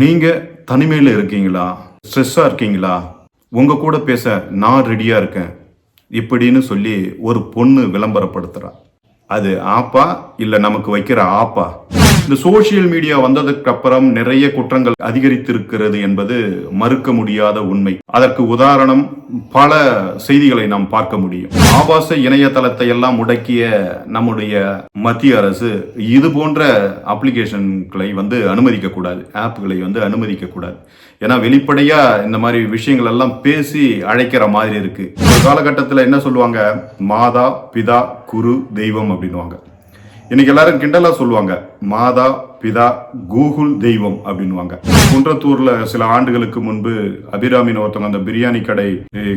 நீங்கள் தனிமையில் இருக்கீங்களா? ஸ்ட்ரெஸ்ஸாக இருக்கீங்களா? உங்கள் கூட பேச நான் ரெடியாக இருக்கேன். இப்படின்னு சொல்லி ஒரு பொண்ணு விளம்பரப்படுத்துகிறான் அது ஆப்பா இல்லை நமக்கு வைக்கிற ஆப்பா? இந்த சோஷியல் மீடியா வந்ததுக்கு அப்புறம் நிறைய குற்றங்கள் அதிகரித்திருக்கிறது என்பது மறுக்க முடியாத உண்மை. அதற்கு உதாரணம் பல செய்திகளை நாம் பார்க்க முடியும். ஆபாச இணையதளத்தை எல்லாம் முடக்கிய நம்முடைய மத்திய அரசு இது போன்ற அப்ளிகேஷன்களை வந்து அனுமதிக்க கூடாது ஆப்புகளை வந்து அனுமதிக்க கூடாது ஏன்னா வெளிப்படையா இந்த மாதிரி விஷயங்கள் எல்லாம் பேசி அழைக்கிற மாதிரி இருக்கு. ஒரு காலகட்டத்தில் என்ன சொல்லுவாங்க? மாதா பிதா குரு தெய்வம் அப்படின்னுவாங்க. இன்னைக்கு எல்லாரும் கிண்டலா சொல்லுவாங்க மாதா பிதா கூகுள் தெய்வம் அப்படின்னுவாங்க. குன்றத்தூர்ல சில ஆண்டுகளுக்கு முன்பு அபிராமின்னு ஒருத்தவங்க அந்த பிரியாணி கடை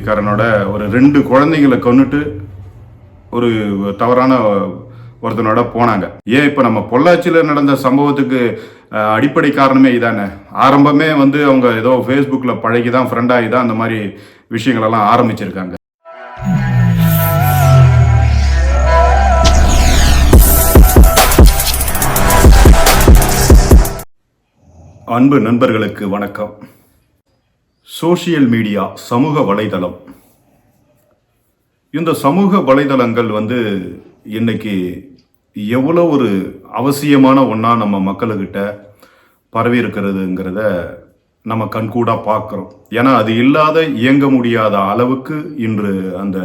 காரனோட ஒரு ரெண்டு குழந்தைங்களை கொன்னுட்டு ஒரு தவறான ஒருத்தனோட போனாங்க. ஏன் இப்போ நம்ம பொள்ளாச்சியில் நடந்த சம்பவத்துக்கு அடிப்படை காரணமே இதானே? ஆரம்பமே வந்து அவங்க ஏதோ ஃபேஸ்புக்கில் பழகி தான் ஃப்ரெண்டாகி தான் அந்த மாதிரி விஷயங்களெல்லாம் ஆரம்பிச்சிருக்காங்க. அன்பு நண்பர்களுக்கு வணக்கம். சோஷியல் மீடியா சமூக வலைதளம். இந்த சமூக வலைதளங்கள் வந்து இன்னைக்கு எவ்வளோ ஒரு அவசியமான ஒன்றா நம்ம மக்களுக்கிட்ட பரவி இருக்கிறதுங்கிறத நம்ம கண்கூடாக பார்க்குறோம் ஏன்னா அது இல்லாத இயங்க முடியாத அளவுக்கு இன்று அந்த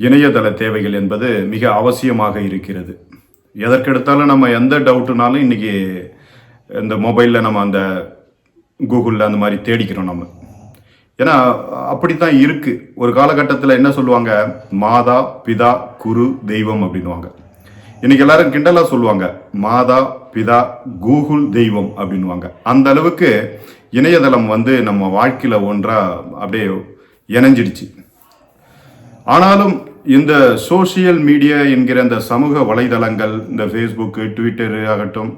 இணையதள தேவைகள் என்பது மிக அவசியமாக இருக்கிறது. எதற்கெடுத்தாலும் நம்ம எந்த டவுட்டுனாலும் இன்றைக்கி இந்த மொபைலில் நம்ம அந்த கூகுளில் அந்த மாதிரி தேடிக்கிறோம் நம்ம. ஏன்னா அப்படி தான் இருக்குது ஒரு காலகட்டத்தில் என்ன சொல்லுவாங்க? மாதா பிதா குரு தெய்வம் அப்படின்னுவாங்க. இன்னைக்கு எல்லாரும் கிண்டலாக சொல்லுவாங்க. மாதா பிதா கூகுள் தெய்வம் அப்படின்னுவாங்க. அந்த அளவுக்கு இணையதளம் வந்து நம்ம வாழ்க்கையில் ஒன்றாக அப்படியே இணைஞ்சிடுச்சு. ஆனாலும் இந்த சோஷியல் மீடியா என்கிற இந்த சமூக வலைதளங்கள் இந்த ஃபேஸ்புக்கு ட்விட்டரு ஆகட்டும்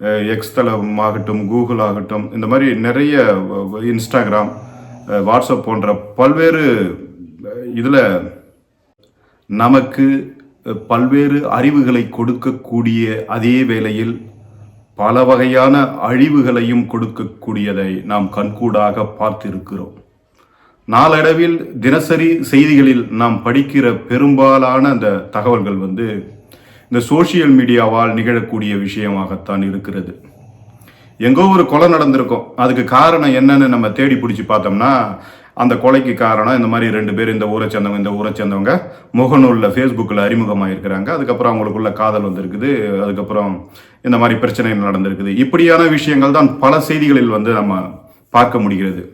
எக்ஸ் தளம் ஆகட்டும் கூகுள் ஆகட்டும் இந்த மாதிரி நிறைய இன்ஸ்டாகிராம் வாட்ஸ்அப் போன்ற பல்வேறு இதில் நமக்கு பல்வேறு அறிவுகளை கொடுக்கக்கூடிய அதே வேளையில் பல வகையான அழிவுகளையும் கொடுக்கக்கூடியதை நாம் கண்கூடாக பார்த்திருக்கிறோம். நாளடைவில் தினசரி செய்திகளில் நாம் படிக்கிற பெரும்பாலான அந்த தகவல்கள் வந்து இந்த சோஷியல் மீடியாவால் நிகழக்கூடிய விஷயமாகத்தான் இருக்கிறது. எங்கோ ஒரு கொலை நடந்திருக்கும். அதுக்கு காரணம் என்னன்னு நம்ம தேடி பிடிச்சி பார்த்தோம்னா அந்த கொலைக்கு காரணம் இந்த மாதிரி ரெண்டு பேர் இந்த ஊரை சேர்ந்தவங்க இந்த ஊரை சேர்ந்தவங்க முகநூலில் ஃபேஸ்புக்கில் அறிமுகமாயிருக்கிறாங்க. அதுக்கப்புறம் அவங்களுக்குள்ள காதல் வந்திருக்குது. அதுக்கப்புறம் இந்த மாதிரி பிரச்சனைகள் நடந்திருக்குது. இப்படியான விஷயங்கள் தான் பல செய்திகளில் வந்து நம்ம பார்க்க முடிகிறது.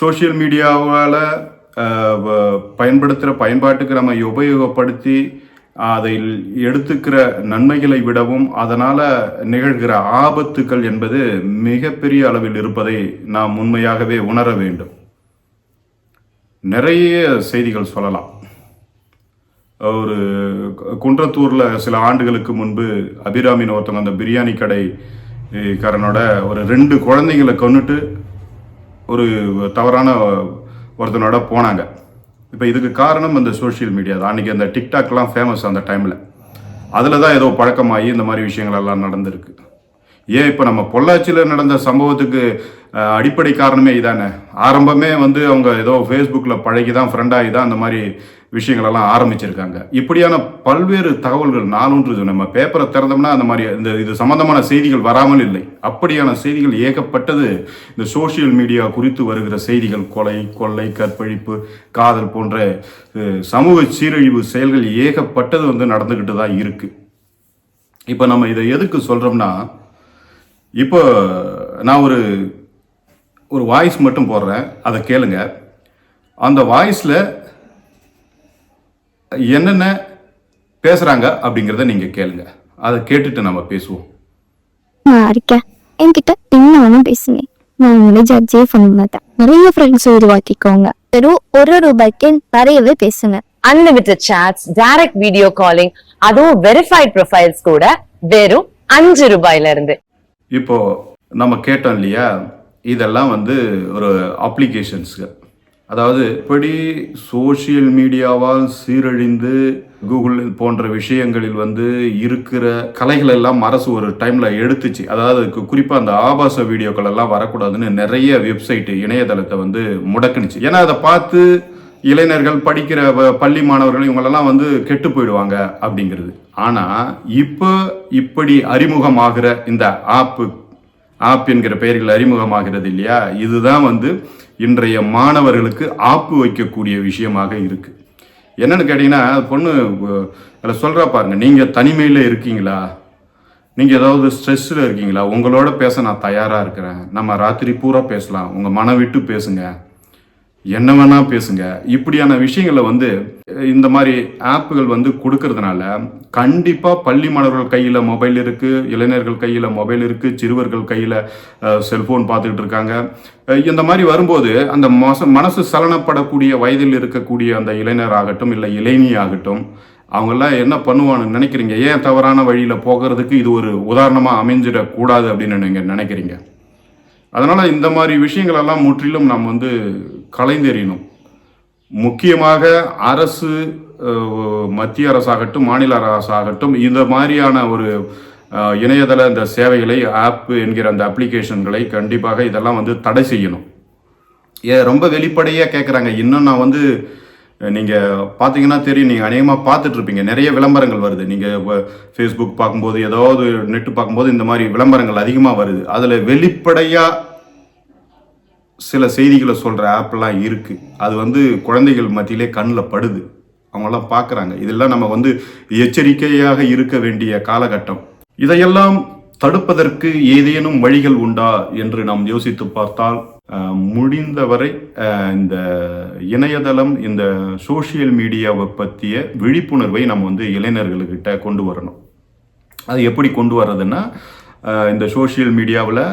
சோஷியல் மீடியாவால் பயன்படுத்துகிற பயன்பாட்டுக்கு நம்ம உபயோகப்படுத்தி அதில் எடுத்துக்கிற நன்மைகளை விடவும் அதனால் நிகழ்கிற ஆபத்துக்கள் என்பது மிகப்பெரிய அளவில் இருப்பதை நாம் உண்மையாகவே உணர வேண்டும். நிறைய செய்திகள் சொல்லலாம். ஒரு குன்றத்தூரில் சில ஆண்டுகளுக்கு முன்பு அபிராமின் ஒருத்தவங்க அந்த பிரியாணி கடை காரனோட ஒரு ரெண்டு குழந்தைங்களை கொண்டுட்டு ஒரு தவறான ஒருத்தனோட போனாங்க. இப்போ இதுக்கு காரணம் அந்த சோஷியல் மீடியா தான். அன்றைக்கி அந்த டிக்டாக்லாம் ஃபேமஸ் அந்த டைமில் அதில் தான் ஏதோ பழக்கமாகி இந்த மாதிரி விஷயங்கள் எல்லாம் நடந்திருக்கு. ஏன் இப்போ நம்ம பொள்ளாச்சியில் நடந்த சம்பவத்துக்கு அடிப்படை காரணமே இதானே? ஆரம்பமே வந்து அவங்க ஏதோ ஃபேஸ்புக்கில் பழகி தான் ஃப்ரெண்டாகி தான் அந்த மாதிரி விஷயங்களெல்லாம் ஆரம்பிச்சிருக்காங்க. இப்படியான பல்வேறு தகவல்கள் நானூன்று நம்ம பேப்பரை திறந்தோம்னா அந்த மாதிரி இந்த இது சம்பந்தமான செய்திகள் வராமல் இல்லை. அப்படியான செய்திகள் ஏகப்பட்டது இந்த சோஷியல் மீடியா குறித்து வருகிற செய்திகள் கொலை கொள்ளை கற்பழிப்பு காதல் போன்ற சமூக சீரழிவு செயல்கள் ஏகப்பட்டது வந்து நடந்துக்கிட்டு தான் இருக்குது இப்போ நம்ம இதை எதுக்கு சொல்கிறோம்னா இப்போ நான் ஒரு ஒரு வாய்ஸ் மட்டும் போடுறேன். அதை கேளுங்க. அந்த வாய்ஸில் என்னென்ன பேசுகிறாங்க அப்படிங்கிறத நீங்கள் கேளுங்க. அதை கேட்டுட்டு நம்ம பேசுவோம். இருக்கேன் என்கிட்ட என்ன வேணும் பேசுங்க. நான் உங்களை ஜட்ஜே பண்ண மாட்டேன். நிறைய ஃப்ரெண்ட்ஸ் உருவாக்கிக்கோங்க. வெறும் ஒரு ரூபாய்க்கு நிறையவே பேசுங்க. Unlimited chats direct video calling அதுவும் வெரிஃபைட் ப்ரொஃபைல்ஸ் கூட வெறும் அஞ்சு ரூபாயில இருந்து. இப்போ நம்ம கேட்டோம் இல்லையா? இதெல்லாம் வந்து ஒரு அப்ளிகேஷன்ஸுங்க அதாவது இப்படி சோஷியல் மீடியாவால் சீரழிந்து கூகுள் போன்ற விஷயங்களில் வந்து இருக்கிற கலைகள் எல்லாம் அரசு ஒரு டைமில் எடுத்துச்சு. அதாவது குறிப்பாக அந்த ஆபாச வீடியோக்கள் எல்லாம் வரக்கூடாதுன்னு நிறைய வெப்சைட்டு இணையதளத்தை வந்து முடக்குனுச்சு. ஏன்னா அதை பார்த்து இளைஞர்கள் படிக்கிற வ- பள்ளி மாணவர்கள் இவங்களெல்லாம் வந்து கெட்டு போயிடுவாங்க அப்படிங்கிறது. ஆனா இப்போ இப்படி அறிமுகமாகிற இந்த ஆப்பு ஆப் என்கிற பெயரில் அறிமுகமாகிறது இல்லையா? இதுதான் வந்து இன்றைய மாணவர்களுக்கு ஆப்பு வைக்கக்கூடிய விஷயமாக இருக்கு. என்னன்னு கேட்டீங்கன்னா பொண்ணு அதில் சொல்கிறா பாருங்க நீங்கள் தனிமையில் இருக்கீங்களா? நீங்கள் ஏதாவது ஸ்ட்ரெஸ்ஸில் இருக்கீங்களா? உங்களோட பேச நான் தயாராக இருக்கிறேன். நம்ம ராத்திரி பூரா பேசலாம். உங்கள் மனம் விட்டு பேசுங்க. என்ன வேணா பேசுங்க. இப்படியான விஷயங்களை வந்து இந்த மாதிரி ஆப்புகள் வந்து கொடுக்கறதுனால கண்டிப்பாக பள்ளி மாணவர்கள் கையில் மொபைல் இருக்குது இளைஞர்கள் கையில் மொபைல் இருக்குது சிறுவர்கள் கையில் செல்ஃபோன் பார்த்துக்கிட்டு இருக்காங்க. இந்த மாதிரி வரும்போது அந்த மச மனசு சலனப்படக்கூடிய வயதில் இருக்கக்கூடிய அந்த இளைஞர் ஆகட்டும் இல்லை இளைஞி ஆகட்டும் அவங்கெல்லாம் என்ன பண்ணுவான்னு நினைக்கிறீங்க? ஏன் தவறான வழியில் போகிறதுக்கு இது ஒரு உதாரணமாக அமைஞ்சிடக்கூடாது அப்படின்னு நீங்கள் நினைக்கிறீங்க? அதனால் இந்த மாதிரி விஷயங்களெல்லாம் முற்றிலும் நாம் வந்து கலைந்தெறியணும் முக்கியமாக அரசு மத்திய அரசாகட்டும் மாநில அரசாகட்டும் இந்த மாதிரியான ஒரு இணையதள இந்த சேவைகளை ஆப் என்கிற அந்த அப்ளிகேஷன்களை கண்டிப்பாக இதெல்லாம் வந்து தடை செய்யணும். ஏ ரொம்ப வெளிப்படையாக கேட்குறாங்க இன்னும் நான் வந்து நீங்கள் பார்த்தீங்கன்னா தெரியும் நீங்கள் அநேகமாக பார்த்துட்ருப்பீங்க நிறைய விளம்பரங்கள் வருது. நீங்கள் ஃபேஸ்புக் பார்க்கும்போது ஏதாவது நெட்டு பார்க்கும்போது இந்த மாதிரி விளம்பரங்கள் அதிகமாக வருது. அதில் வெளிப்படையாக சில செய்திகளை சொல்கிற ஆப்லாம் இருக்குது அது வந்து குழந்தைகள் மத்தியிலே கண்ணில் படுது. அவங்கெல்லாம் பார்க்குறாங்க இதெல்லாம் நம்ம வந்து எச்சரிக்கையாக இருக்க வேண்டிய காலகட்டம். இதையெல்லாம் தடுப்பதற்கு ஏதேனும் வழிகள் உண்டா என்று நாம் யோசித்து பார்த்தால் முடிந்தவரை இந்த இணையதளம் இந்த சோஷியல் மீடியாவை பற்றிய விழிப்புணர்வை நம்ம வந்து இளைஞர்களுக்கிட்ட கொண்டு வரணும். அது எப்படி கொண்டு வர்றதுன்னா இந்த சோஷியல் மீடியாவில்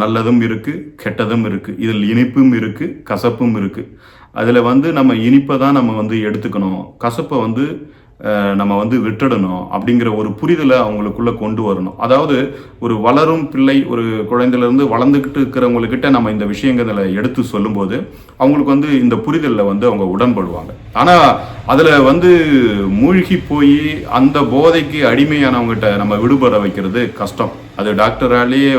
நல்லதும் இருக்குது கெட்டதும் இருக்குது இதில் இனிப்பும் இருக்குது கசப்பும் இருக்குது அதில் வந்து நம்ம இனிப்பை தான் நம்ம வந்து எடுத்துக்கணும். கசப்பை வந்து நம்ம வந்து விட்டுடணும் அப்படிங்கிற ஒரு புரிதலை அவங்களுக்குள்ளே கொண்டு வரணும். அதாவது ஒரு வளரும் பிள்ளை ஒரு குழந்தையிலேருந்து வளர்ந்துக்கிட்டு இருக்கிறவங்கக்கிட்ட நம்ம இந்த விஷயங்களை எடுத்து சொல்லும்போது அவங்களுக்கு வந்து இந்த புரிதலில் வந்து அவங்க உடன்படுவாங்க. ஆனால் அதில் வந்து மூழ்கி போய் அந்த போதைக்கு அடிமையானவங்ககிட்ட நம்ம விடுபட வைக்கிறது கஷ்டம். அது டாக்டராலேயே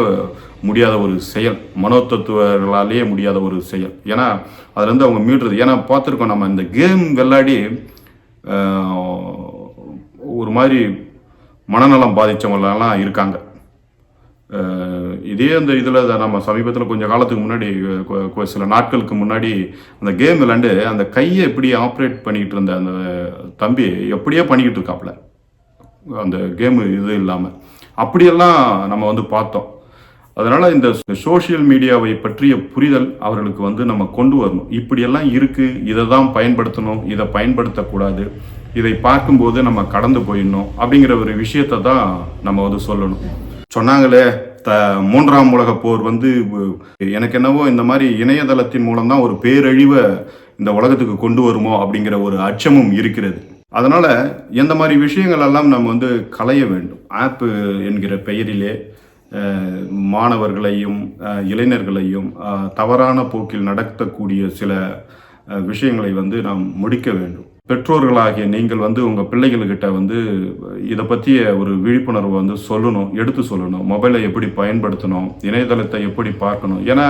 முடியாத ஒரு செயல். மனோத்தத்துவர்களாலேயே முடியாத ஒரு செயல். ஏன்னா அதுலேருந்து அவங்க மீடுறது ஏன்னா பார்த்துருக்கோம் நம்ம இந்த கேம் விளையாடி ஒரு மாதிரி மனநலம் பாதித்தவங்களெல்லாம் இருக்காங்க. இதே அந்த இதில் நம்ம சமீபத்தில் கொஞ்சம் காலத்துக்கு முன்னாடி சில நாட்களுக்கு முன்னாடி அந்த கேம் விளாண்டு அந்த கையை எப்படி ஆப்ரேட் பண்ணிக்கிட்டு இருந்த அந்த தம்பி எப்படியோ பண்ணிக்கிட்டு இருக்காப்புல. அந்த கேமு இது இல்லாமல் அப்படியெல்லாம் நம்ம வந்து பார்த்தோம். அதனால் இந்த சோஷியல் மீடியாவை பற்றிய புரிதல் அவர்களுக்கு வந்து நம்ம கொண்டு வரணும். இப்படியெல்லாம் இருக்குது இதை தான் பயன்படுத்தணும் இதை பயன்படுத்தக்கூடாது இதை பார்க்கும்போது நம்ம கடந்து போயிடணும் அப்படிங்கிற ஒரு விஷயத்தை தான் நம்ம வந்து சொல்லணும். சொன்னாங்களே த மூன்றாம் உலக போர் வந்து எனக்கு என்னவோ இந்த மாதிரி இணையதளத்தின் மூலம் தான் ஒரு பேரழிவை இந்த உலகத்துக்கு கொண்டு வருமோ அப்படிங்கிற ஒரு அச்சமும் இருக்கிறது. அதனால் எந்த மாதிரி விஷயங்கள் எல்லாம் நம்ம வந்து களைய வேண்டும். ஆப்பு என்கிற பெயரிலே மாணவர்களையும் இளைஞர்களையும் தவறான போக்கில் நடத்தக்கூடிய சில விஷயங்களை வந்து நாம் முடிக்க வேண்டும். பெற்றோர்களாகிய நீங்கள் வந்து உங்கள் பிள்ளைகள்கிட்ட வந்து இதை பற்றிய ஒரு விழிப்புணர்வை வந்து சொல்லணும் எடுத்து சொல்லணும். மொபைலை எப்படி பயன்படுத்தணும் இணையதளத்தை எப்படி பார்க்கணும். ஏன்னா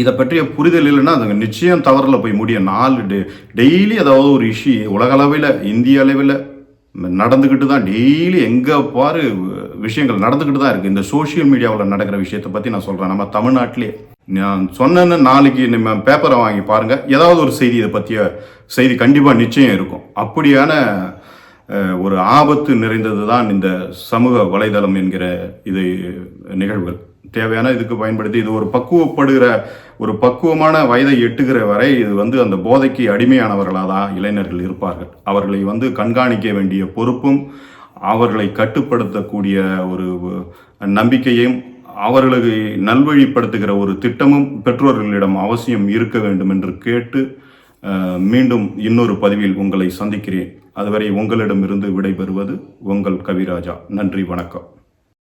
இதை பற்றிய புரிதல் இல்லைன்னா அதுங்க நிச்சயம் தவறில் போய் முடியும். நாலு டே டெய்லி ஏதாவது ஒரு இஷ்யூ உலக அளவில் இந்திய அளவில் நடந்துக்கிட்டு தான் டெய்லி எங்கே பாரு விஷயங்கள் நடந்துக்கிட்டு தான் இருக்குது இந்த சோஷியல் மீடியாவில் நடக்கிற விஷயத்தை பற்றி நான் சொல்கிறேன் நம்ம தமிழ்நாட்டிலே நான் சொன்னேன்னு நாளைக்கு நம்ம பேப்பரை வாங்கி பாருங்கள் ஏதாவது ஒரு செய்தி இதை பற்றிய செய்தி கண்டிப்பாக நிச்சயம் இருக்கும். அப்படியான ஒரு ஆபத்து நிறைந்தது தான் இந்த சமூக வலைதளம் என்கிற இது நிகழ்வுகள். தேவையான இதுக்கு பயன்படுத்தி இது ஒரு பக்குவப்படுகிற ஒரு பக்குவமான வயதை எட்டுகிற வரை இது வந்து அந்த போதைக்கு அடிமையானவர்களாக தான் இளைஞர்கள் இருப்பார்கள். அவர்களை வந்து கண்காணிக்க வேண்டிய பொறுப்பும் அவர்களை கட்டுப்படுத்தக்கூடிய ஒரு நம்பிக்கையும் அவர்களுக்கு நல்வழிப்படுத்துகிற ஒரு திட்டமும் பெற்றோர்களிடம் அவசியம் இருக்க வேண்டும் என்று கேட்டு மீண்டும் இன்னொரு பதிவில் உங்களை சந்திக்கிறேன். அதுவரை உங்களிடமிருந்து விடைபெறுவது உங்கள் கவிராஜா. நன்றி வணக்கம்.